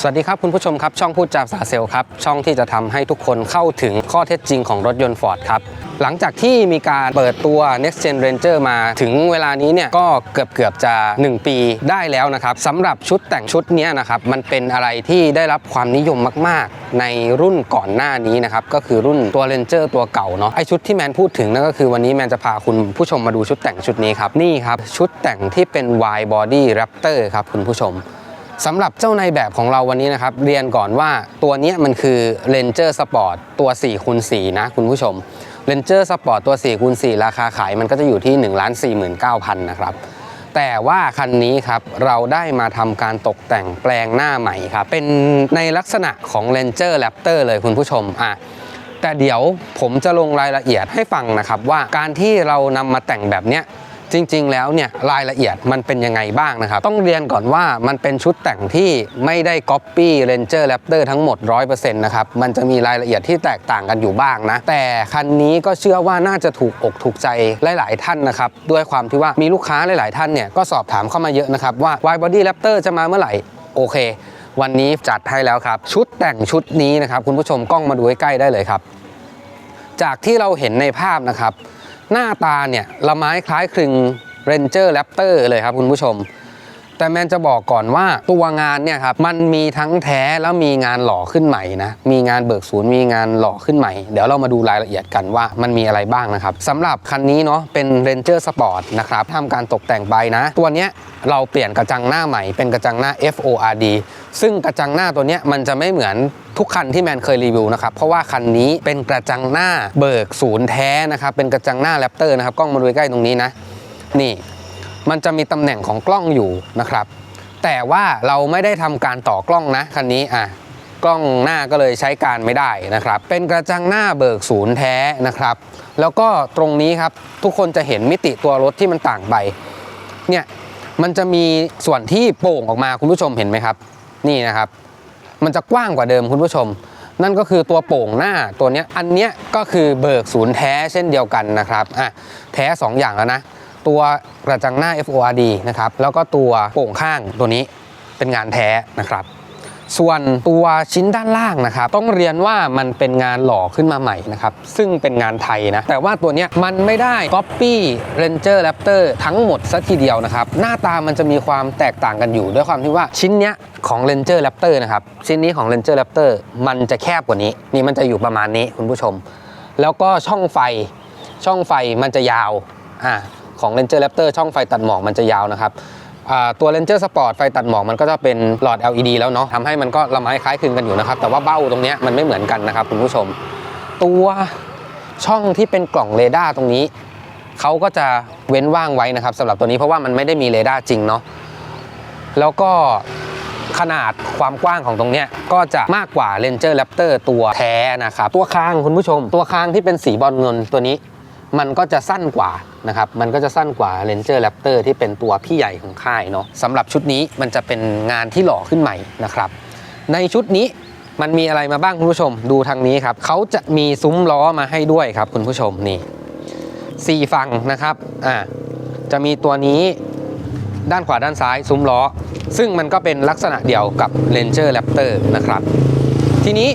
สวัสดีครับคุณผู้ชมครับช่องพูดจาสาเซลครับช่องที่จะทำให้ทุกคนเข้าถึงข้อเท็จจริงของรถยนต์ Ford ครับหลังจากที่มีการเปิดตัว Next Gen Ranger มาถึงเวลานี้เนี่ยก็เกือบเกือบจะ 1 ปีได้แล้วนะครับสำหรับชุดแต่งชุดนี้นะครับมันเป็นอะไรที่ได้รับความนิยมมาก ๆ ในรุ่นก่อนหน้านี้นะครับก็คือรุ่นตัว Ranger ตัวเก่าเนาะไอชุดที่แมนพูดถึงนั่นก็คือวันนี้แมนจะพาคุณผู้ชมมาดูชุดแต่งชุดนี้ครับนี่ครับชุดแต่งที่เป็น wide body Raptor ครับคุณผู้ชม สำหรับเจ้าในแบบของเราวันนี้นะครับ เรียนก่อนว่าตัวนี้มันคือ Ranger Sport ตัว4คูณ4นะคุณผู้ชม Ranger Sport ตัว4คูณ4ราคาขายมันก็จะอยู่ที่ 1 4 9 0 0 0 นะครับ แต่ว่าคันนี้ครับเราได้มาทำการตกแต่งแปลงหน้าใหม่ครับ เป็นในลักษณะของ Ranger Raptor เลยคุณผู้ชมอะแต่เดี๋ยวผมจะลงรายละเอียดให้ฟังนะครับว่าการที่เรานำมาแต่งแบบเนี้ย จริง ๆ แล้วเนี่ยรายละเอียดมันเป็นยังไงบ้างนะครับ ต้องเรียนก่อนว่ามันเป็นชุดแต่งที่ไม่ได้ Copy Ranger Raptor ทั้งหมด 100%นะครับ มันจะมีรายละเอียดที่แตกต่างกันอยู่บ้างนะ แต่คันนี้ก็เชื่อว่าน่าจะถูกอกถูกใจหลาย ๆ ท่านนะครับ ด้วยความที่ว่ามีลูกค้าหลาย ๆ ท่านเนี่ยก็สอบถามเข้ามาเยอะนะครับว่า Wide Body Raptor จะมาเมื่อไหร่โอเค วันนี้จัดให้แล้วครับ ชุดแต่งชุดนี้นะครับคุณผู้ชมกล้องมาดูใกล้ๆได้เลยครับ จากที่เราเห็นในภาพนะครับ หน้าตาเนี่ยละไม้คล้ายคลึง Ranger Raptor เลยครับคุณผู้ชม แต่แมนจะบอกก่อนว่าตัวงานเนี่ยครับมันมีทั้งแท้แล้วมีงานหล่อขึ้นใหม่นะมีงานเบิกศูนย์มีงานหล่อขึ้นใหม่ เดี๋ยวเรามาดูรายละเอียดกันว่ามันมีอะไรบ้างนะครับสำหรับคันนี้เนาะเป็น Ranger Sport นะครับทำการตกแต่งใบนะ ตัวเนี้ยเราเปลี่ยนกระจังหน้าใหม่เป็นกระจังหน้า FORD ซึ่งกระจังหน้าตัวเนี้ยมันจะไม่เหมือนทุกคันที่แมนเคยรีวิวนะครับ เพราะว่าคันนี้เป็นกระจังหน้าเบิกศูนย์แท้นะครับ เป็นกระจังหน้าแรปเตอร์นะครับ กล้องมาดูใกล้ตรงนี้นะ นี่ มันจะมีตำแหน่งของกล้องอยู่นะครับ แต่ว่าเราไม่ได้ทำการต่อกล้องนะคันนี้อะกล้องหน้าก็เลยใช้การไม่ได้นะครับ เป็นกระจังหน้าเบิกศูนย์แท้นะครับ แล้วก็ตรงนี้ครับทุกคนจะเห็นมิติตัวรถที่มันต่างไปเนี่ยมันจะมีส่วนที่โป่งออกมาคุณผู้ชมเห็นไหมครับ นี่นะครับ มันจะกว้างกว่าเดิมคุณผู้ชม นั่นก็คือตัวโป่งหน้าตัวนี้อันเนี้ยก็คือเบิกศูนย์แท้เช่นเดียวกันนะครับอะแท้ 2 อย่างแล้วนะ ตัวกระจังหน้า FORD นะครับแล้วก็ตัวโป่งข้างตัวนี้เป็นงานแท้นะครับ ส่วนตัวชิ้นด้านล่างนะครับ ต้องเรียนว่ามันเป็นงานหล่อขึ้นมาใหม่นะครับ ซึ่งเป็นงานไทยนะ แต่ว่าตัวนี้มันไม่ได้ Copy Ranger Raptor ทั้งหมดซะทีเดียวนะครับ หน้าตามันจะมีความแตกต่างกันอยู่ ด้วยความที่ว่าชิ้นเนี้ยของ Ranger Raptor นะครับ ชิ้นนี้ของ Ranger Raptor มันจะแคบกว่านี้ นี่มันจะอยู่ประมาณนี้คุณผู้ชม แล้วก็ช่องไฟช่องไฟมันจะยาวอ่า ของ Ranger Raptor ช่องไฟตัดหมอกมันจะยาวนะครับตัว Ranger Sport ไฟตัดหมอกมันก็จะเป็นหลอด LED แล้วเนาะทำให้มันก็ละไม้คล้ายคลึงกันอยู่นะครับ แต่ว่าเบ้าตรงนี้มันไม่เหมือนกันนะครับคุณผู้ชม ตัวช่องที่เป็นกล่องเรดาร์ตรงนี้เขาก็จะเว้นว่างไว้นะครับสำหรับตัวนี้เพราะว่ามันไม่ได้มีเรดาร์จริงเนาะแล้วก็ขนาดความกว้างของตรงนี้ก็จะมากกว่า Ranger Raptor ตัวแท้นะครับตัวคางคุณผู้ชม ตัวคางที่เป็นสีบอลเงินตัวนี้ มันก็จะสั้นกว่านะครับมันก็จะสั้นกว่า Ranger Raptor ที่เป็นตัวพี่ใหญ่ของค่ายเนาะสำหรับชุดนี้มันจะเป็นงานที่หล่อขึ้นใหม่นะครับในชุดนี้มันมีอะไรมาบ้างคุณผู้ชมดูทางนี้ครับเขาจะมีซุ้มล้อมาให้ด้วยครับคุณผู้ชมนี่สี่ฝั่งนะครับอ่าจะมีตัวนี้ด้านขวาด้านซ้ายซุ้มล้อ ซึ่งมันก็เป็นลักษณะเดียวกับ Ranger Raptor นะครับ ทีนี้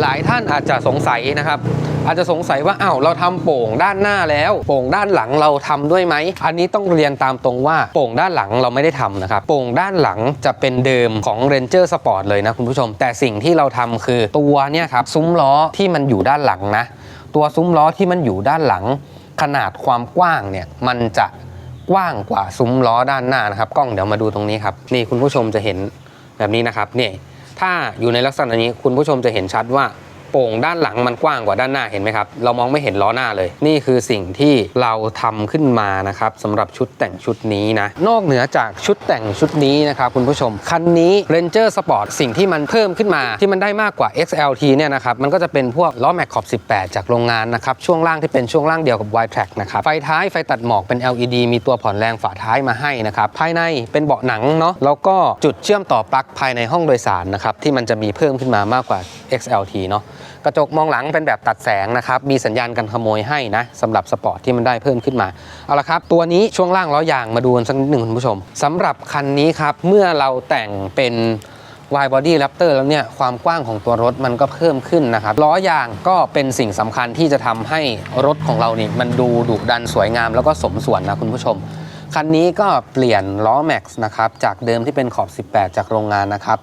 หลายท่านอาจจะสงสัยนะครับ อาจจะสงสัยว่าอ้าวเราทำโป่งด้านหน้าแล้ว โป่งด้านหลังเราทำด้วยไหม อันนี้ต้องเรียนตามตรงว่าโป่งด้านหลังเราไม่ได้ทำนะครับ โป่งด้านหลังจะเป็นเดิมของ Ranger Sport เลยนะคุณผู้ชม แต่สิ่งที่เราทำคือตัวเนี่ยครับซุ้มล้อที่มันอยู่ด้านหลังนะ ตัวซุ้มล้อที่มันอยู่ด้านหลัง ขนาดความกว้างเนี่ยมันจะกว้างกว่าซุ้มล้อด้านหน้านะครับ กล้องเดี๋ยวมาดูตรงนี้ครับนี่คุณผู้ชมจะเห็นแบบนี้นะครับนี่ถ้าอยู่ในลักษณะนี้คุณผู้ชมจะเห็นชัดว่า โป่งด้านหลังมันกว้างกว่าด้านหน้าเห็นไหมครับ เรามองไม่เห็นล้อหน้าเลย นี่คือสิ่งที่เราทำขึ้นมานะครับสำหรับชุดแต่งชุดนี้นะ นอกเหนือจากชุดแต่งชุดนี้นะครับคุณผู้ชม คันนี้ Ranger Sport สิ่งที่มันเพิ่มขึ้นมาที่มันได้มากกว่า XLT เนี่ยนะครับมันก็จะเป็นพวกล้อแม็กขอบ 18 จากโรงงานนะครับช่วงล่างที่เป็นช่วงล่างเดียวกับ Y Track นะครับไฟท้ายไฟตัดหมอกเป็น LED มีตัวผ่อนแรงฝาท้ายมาให้นะครับภายในเป็นเบาะหนังเนาะแล้วก็จุดเชื่อมต่อปลั๊กภายในห้องโดยสารนะครับที่มันจะมีเพิ่มขึ้นมามากกว่า XLT เนาะ กระจกมองหลังเป็นแบบตัดแสงนะครับ มีสัญญาณกันขโมยให้นะสำหรับสปอร์ตที่มันได้เพิ่มขึ้นมา เอาละครับ ตัวนี้ช่วงล่างล้อยางมาดูกันสักนิดหนึ่งคุณผู้ชมสำหรับคันนี้ครับ เมื่อเราแต่งเป็น wide body raptor แล้วเนี่ยความกว้างของตัวรถมันก็เพิ่มขึ้นนะครับล้อยางก็เป็นสิ่งสำคัญที่จะทำให้รถของเรานี่มันดูดุดันสวยงามแล้วก็สมส่วนนะคุณผู้ชมคันนี้ก็เปลี่ยนล้อแม็กซ์นะครับจากเดิมที่เป็นขอบ 18 จากโรงงานนะครับ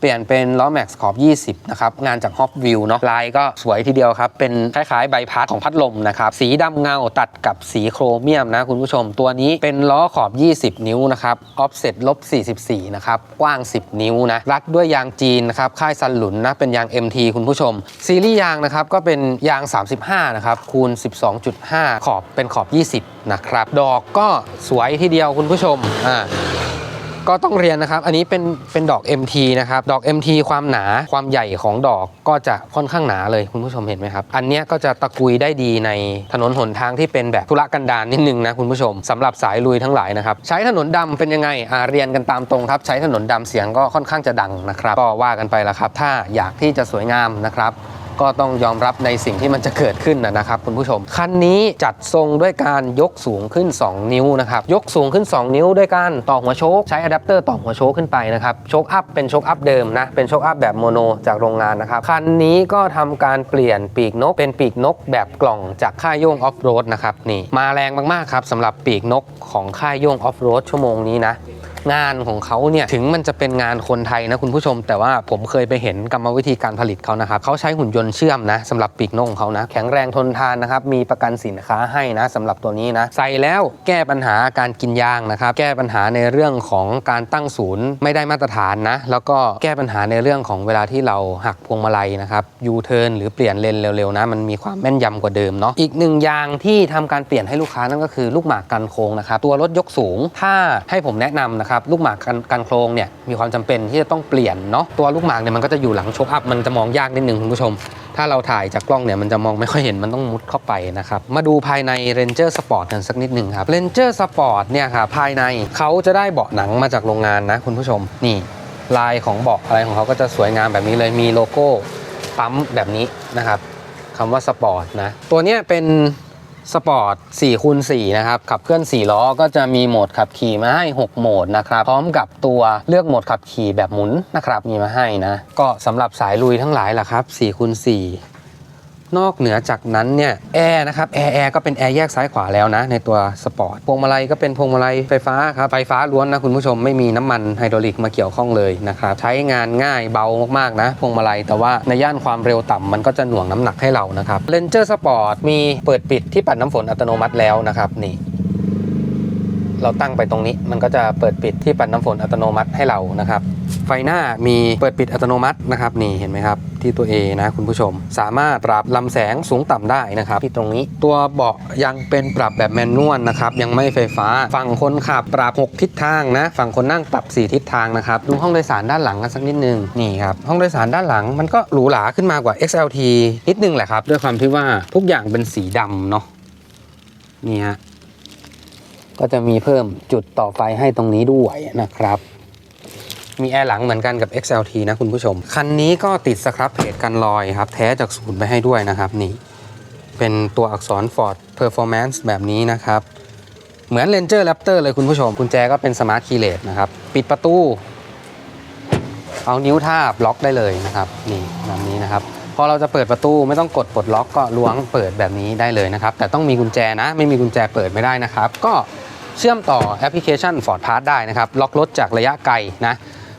เปลี่ยนเป็นล้อแม็กซ์ขอบ 20 นะครับ งานจากฮอปวิวเนาะลายก็สวยทีเดียวครับ เป็นคล้ายๆใบพัดของพัดลมนะครับ สีดำเงาตัดกับสีโครเมียมนะคุณผู้ชม ตัวนี้เป็นล้อขอบ 20 นิ้วนะครับออฟเซ็ตลบ 44 นะครับ กว้าง 10 นิ้วนะ รัดด้วยยางจีนนะครับ ค่ายซันหลุนนะ เป็นยาง MT คุณผู้ชม ซีรีส์ยางนะครับ ก็เป็นยาง 35 นะครับ คูณ 12.5 ขอบเป็นขอบ 20 นะครับ ดอกก็สวยทีเดียวคุณผู้ชม อ่า ก็ต้องเรียนนะครับ อันนี้เป็นเป็นดอก MT นะครับ ดอก MT ความหนาความใหญ่ของดอกก็จะค่อนข้างหนาเลยคุณผู้ชมเห็นไหมครับ อันเนี้ยก็จะตะกุยได้ดีในถนนหนทางที่เป็นแบบธุรกันดารนิดนึงนะคุณผู้ชมสำหรับสายลุยทั้งหลายนะครับ ใช้ถนนดำเป็นยังไงอ่าเรียนกันตามตรงครับ ใช้ถนนดำเสียงก็ค่อนข้างจะดังนะครับ ก็ว่ากันไปละครับ ถ้าอยากที่จะสวยงามนะครับ ก็ต้องยอมรับในสิ่งที่มันจะเกิดขึ้นนะครับคุณผู้ชม คันนี้จัดทรงด้วยการยกสูงขึ้น 2 นิ้วนะครับ ยกสูงขึ้น 2 นิ้วด้วยการต่อหัวโชคใช้อะแดปเตอร์ต่อหัวโชคขึ้นไปนะครับ โชคอัพเป็นโชคอัพเดิมนะ เป็นโชคอัพแบบโมโนจากโรงงานนะครับ คันนี้ก็ทำการเปลี่ยนปีกนก เป็นปีกนกแบบกล่องจากค่ายโย่งออฟโรดนะครับนี่มาแรงมากๆครับสำหรับปีกนกของค่ายโย่งออฟโรดชั่วโมงนี้นะ งานของเขาเนี่ยถึงมันจะเป็นงานคนไทยนะคุณผู้ชม แต่ว่าผมเคยไปเห็นกรรมวิธีการผลิตเขานะครับเขาใช้หุ่นยนต์เชื่อมนะสำหรับปีกนกของเขานะแข็งแรงทนทานนะครับมีประกันสินค้าให้นะสำหรับตัวนี้นะใส่แล้วแก้ปัญหาการกินยางนะครับแก้ปัญหาในเรื่องของการตั้งศูนย์ไม่ได้มาตรฐานนะแล้วก็แก้ปัญหาในเรื่องของเวลาที่เราหักพวงมาลัยนะครับยูเทิร์นหรือเปลี่ยนเลนเร็วๆนะมันมีความแม่นยำกว่าเดิมเนาะอีกหนึ่งอย่างที่ทำการเปลี่ยนให้ลูกค้านั่นก็คือลูกหมากกันโค้งนะครับตัวรถยกสูงถ้าให้ผมแนะนำนะครับลูกหมากกันกันโครงเนี่ยมีความจำเป็นที่จะต้องเปลี่ยนเนาะตัวลูกหมากเนี่ยมันก็จะอยู่หลังโชคอัพมันจะมองยากนิดนึงคุณผู้ชม ถ้าเราถ่ายจากกล้องเนี่ยมันจะมองไม่ค่อยเห็นมันต้องมุดเข้าไปนะครับมาดูภายใน Ranger Sport กันสักนิดหนึ่งครับ Ranger Sport เนี่ยครับภายในเขาจะได้เบาะหนังมาจากโรงงานนะคุณผู้ชมนี่ลายของเบาะอะไรของเขาก็จะสวยงามแบบนี้เลยมีโลโก้ปั๊มแบบนี้นะครับคำว่าสปอร์ตนะตัวนี้เป็น สปอร์ต4คูณ4นะครับ ขับเคลื่อน 4 ล้อก็จะมีโหมดขับขี่มาให้ 6 โหมดนะครับ พร้อมกับตัวเลือกโหมดขับขี่แบบหมุนนะครับ มีมาให้นะ ก็สำหรับสายลุยทั้งหลายล่ะครับ4คูณ4 นอกเหนือจากนั้นเนี่ยแอร์นะครับแอร์แอร์ก็เป็นแอร์แยกซ้ายขวาแล้วนะในตัวสปอร์ตพวงมาลัยก็เป็นพวงมาลัยไฟฟ้าครับไฟฟ้าล้วนนะคุณผู้ชมไม่มีน้ำมันไฮดรอลิกมาเกี่ยวข้องเลยนะครับใช้งานง่ายเบามากๆนะพวงมาลัยแต่ว่าในย่านความเร็วต่ำมันก็จะหน่วงน้ำหนักให้เรานะครับเลนเจอร์สปอร์ตมีเปิดปิดที่ปัดน้ำฝนอัตโนมัติแล้วนะครับนี่เราตั้งไปตรงนี้มันก็จะเปิดปิดที่ปัดน้ำฝนอัตโนมัติให้เรานะครับ ไฟหน้ามีเปิดปิดอัตโนมัตินะครับนี่เห็นไหมครับที่ตัว A นะคุณผู้ชม สามารถปรับลำแสงสูงต่ำได้นะครับ ที่ตรงนี้ตัวเบาะยังเป็นปรับแบบแมนนวลนะครับ ยังไม่ไฟฟ้า ฝั่งคนขับปรับ 6 ทิศทางนะ ฝั่งคนนั่งปรับ 4 ทิศทางนะครับ ดูห้องโดยสารด้านหลังกันสักนิดนึงนี่ครับห้องโดยสารด้านหลังมันก็หรูหราขึ้นมากว่า XLT นิดนึงแหละครับ ด้วยความที่ว่าทุกอย่างเป็นสีดำเนาะนี่ฮะก็จะมีเพิ่มจุดต่อไฟให้ตรงนี้ด้วยนะครับ มีแอร์หลังเหมือนกันกับ XLT นะคุณผู้ชม คันนี้ก็ติดสครับเพจกันรอยครับ แท้จากศูนย์ไปให้ด้วยนะครับนี่ เป็นตัวอักษร Ford Performance แบบนี้นะครับ เหมือน Ranger Raptor เลยคุณผู้ชมกุญแจก็เป็น Smart Keyless นะครับ ปิดประตู เอานิ้วทาบล็อกได้เลยนะครับนี่แบบนี้นะครับพอเราจะเปิดประตูไม่ต้องกดปลดล็อกก็ล้วงเปิดแบบนี้ได้เลยนะครับ แต่ต้องมีกุญแจนะ ไม่มีกุญแจเปิดไม่ได้นะครับ ก็เชื่อมต่อแอปพลิเคชัน Ford Pass ได้นะครับ ล็อกรถจากระยะไกลนะ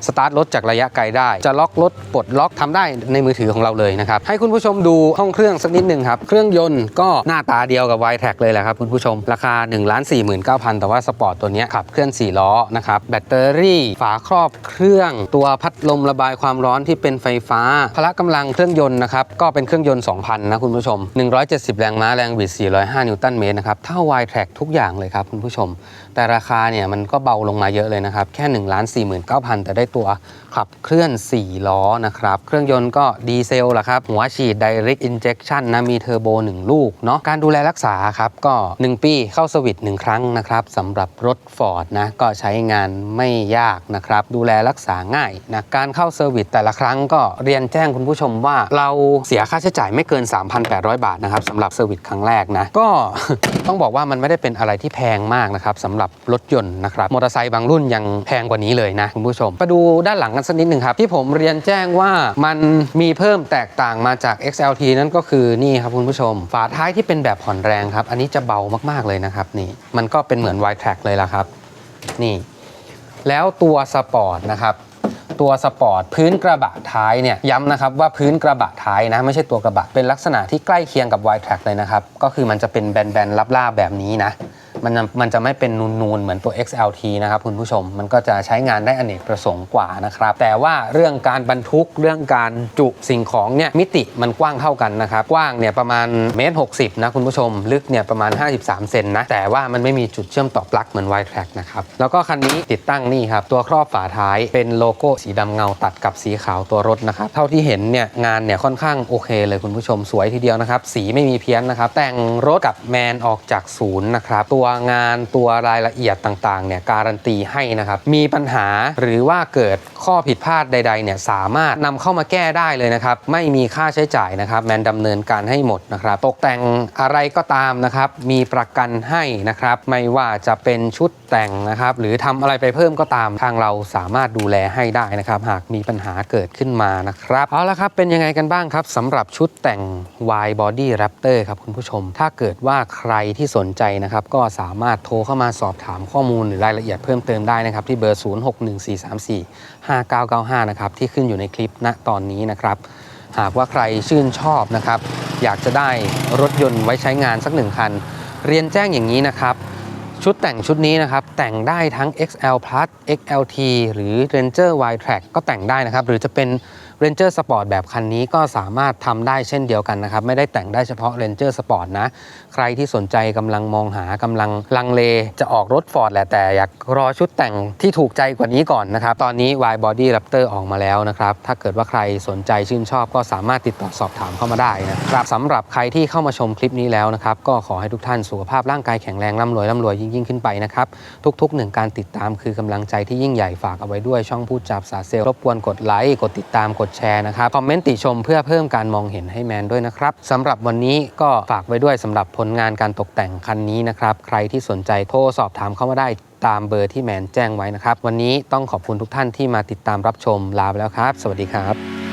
สตาร์ทรถจากระยะไกลได้ จะล็อกรถปลดล็อกทำได้ในมือถือของเราเลยนะครับ ให้คุณผู้ชมดูห้องเครื่องสักนิดหนึ่งครับ เครื่องยนต์ก็หน้าตาเดียวกับ y t แท็กเลยแหละครับคุณผู้ชม ราคา 1 4 9 0 0 0 แต่ว่าสปอร์ตตัวนี้ขับเคลื่อน 4 ล้อนะครับ แบตเตอรี่ ฝาครอบเครื่อง ตัวพัดลมระบายความร้อนที่เป็นไฟฟ้า พละกำลังเครื่องยนต์นะครับ ก็เป็นเครื่องยนต์ 2,000 นะคุณผู้ชม 170 แรงม้า แรงบิด 405 นิวตันเมตรนะครับ เท่า y t แท็กทุกอย่างเลยครับคุณผู้ชม แต่ราคาเนี่ยมันก็เบาลงมาเยอะเลยนะครับ แค่1 4 9 0 0 0แต่ได้ตัวขับเคลื่อน 4 ล้อนะครับ เครื่องยนต์ก็ดีเซลละครับ หัวฉีด Direct Injection นะ มีเทอร์โบ 1 ลูกเนาะการดูแลรักษาครับ ก็ 1 ปีเข้าสวิต1ครั้งนะครับสำหรับรถ Ford นะ ก็ใช้งานไม่ยากนะครับ ดูแลรักษาง่ายนะการเข้าเซอร์วิสแต่ละครั้งก็เรียนแจ้งคุณผู้ชมว่าเราเสียค่าใช้จ่ายไม่เกิน 3,800 บาทนะครับสำหรับเซอร์วิสครั้งแรกนะก็ต้องบอกว่ามันไม่ได้เป็นอะไรที่แพงมากนะครับสำหรับรับรถยนต์นะครับมอเตอร์ไซค์บางรุ่นยังแพงกว่านี้เลยนะคุณผู้ชมมาดูด้านหลังกันสักนิดหนึ่งครับ ที่ผมเรียนแจ้งว่ามันมีเพิ่มแตกต่างมาจาก XLT นั่นก็คือนี่ครับคุณผู้ชม ฝาท้ายที่เป็นแบบผ่อนแรงครับ อันนี้จะเบามากๆเลยนะครับนี่มันก็เป็นเหมือน y t r a c เลยละครับ นี่ แล้วตัวสปอร์ตนะครับตัวสปอร์ตพื้นกระบะท้ายเนี่ยย้ำนะครับว่าพื้นกระบะท้ายนะไม่ใช่ตัวกระบะเป็นลักษณะที่ใกล้เคียงกับ y t r a c เลยนะครับ ก็คือมันจะเป็นแบนๆลาบๆแบบนี้นะ มันจะมันจะไม่เป็นนูนๆ เหมือนตัว XLT นะครับคุณผู้ชม มันก็จะใช้งานได้อเนกประสงค์กว่านะครับ แต่ว่าเรื่องการบรรทุกเรื่องการจุสิ่งของเนี่ยมิติมันกว้างเท่ากันนะครับ กว้างเนี่ยประมาณเมตรหกนะคุณผู้ชม ลึกเนี่ยประมาณ 53 เซนนะ แต่ว่ามันไม่มีจุดเชื่อมต่อปลั๊กเหมือน y t r a c นะครับ แล้วก็คันนี้ติดตั้งนี่ครับ ตัวครอบฝาท้ายเป็นโลโก้สีดำเงาตัดกับสีขาวตัวรถนะครับ เท่าที่เห็นเนี่ยงานเนี่ยค่อนข้างโอเคเลยคุณผู้ชมสวยทีเดียวนะครับ สีไม่มีเพี้ยนนะครับ แต่งรถกับแมนออกจากศูนย์นะครับตัวงานตัวรายละเอียดต่างๆเนี่ยการันตีให้นะครับมีปัญหาหรือว่าเกิดข้อผิดพลาดใดๆเนี่ยสามารถนำเข้ามาแก้ได้เลยนะครับไม่มีค่าใช้จ่ายนะครับแมนดำเนินการให้หมดนะครับตกแต่งอะไรก็ตามนะครับมีประกันให้นะครับไม่ว่าจะเป็นชุดแต่งนะครับหรือทำอะไรไปเพิ่มก็ตามทางเราสามารถดูแลให้ได้นะครับ หากมีปัญหาเกิดขึ้นมานะครับเอาละครับเป็นยังไงกันบ้างครับสำหรับชุดแต่ง Y Body Raptor ครับคุณผู้ชม ถ้าเกิดว่าใครที่สนใจนะครับก็สามารถโทรเข้ามาสอบถามข้อมูลหรือรายละเอียดเพิ่มเติมได้นะครับ ที่เบอร์ 0614345995 นะครับ ที่ขึ้นอยู่ในคลิปณตอนนี้นะครับ หากว่าใครชื่นชอบนะครับ อยากจะได้รถยนต์ไว้ใช้งานสักหนึ่งคัน เรียนแจ้งอย่างนี้นะครับ ชุดแต่งชุดนี้นะครับ แต่งได้ทั้ง XL Plus XLT หรือ Ranger Y Track ก็แต่งได้นะครับ หรือจะเป็น Ranger Sport แบบคันนี้ก็สามารถทำได้เช่นเดียวกันนะครับ ไม่ได้แต่งได้เฉพาะ Ranger Sport นะ ใครที่สนใจกำลังมองหากำลังลังเลจะออกรถ Ford แหละแต่อยากรอชุดแต่งที่ถูกใจกว่านี้ก่อนนะครับ ตอนนี้ Y Body Raptor ออกมาแล้วนะครับ ถ้าเกิดว่าใครสนใจชื่นชอบก็สามารถติดต่อสอบถามเข้ามาได้นะครับสำหรับใครที่เข้ามาชมคลิปนี้แล้วนะครับ ก็ขอให้ทุกท่านสุขภาพร่างกายแข็งแรงร่ำรวยร่ำรวยยิ่งยิ่งขึ้นไปนะครับทุกๆหนึ่งการติดตามคือกำลังใจที่ยิ่งใหญ่ฝากเอาไว้ด้วยช่องพูดจับสาเซลรบกวนกดไลค์กดติดตามกดแชร์นะครับ คอมเมนต์ติชมเพื่อเพิ่มการมองเห็นให้แมนด้วยนะครับสำหรับวันนี้ก็ฝากไว้ด้วยสำหรับผลงานการตกแต่งคันนี้นะครับ ใครที่สนใจโทรสอบถามเข้ามาได้ตามเบอร์ที่แมนแจ้งไว้นะครับ วันนี้ต้องขอบคุณทุกท่านที่มาติดตามรับชมลาไปแล้วครับ สวัสดีครับ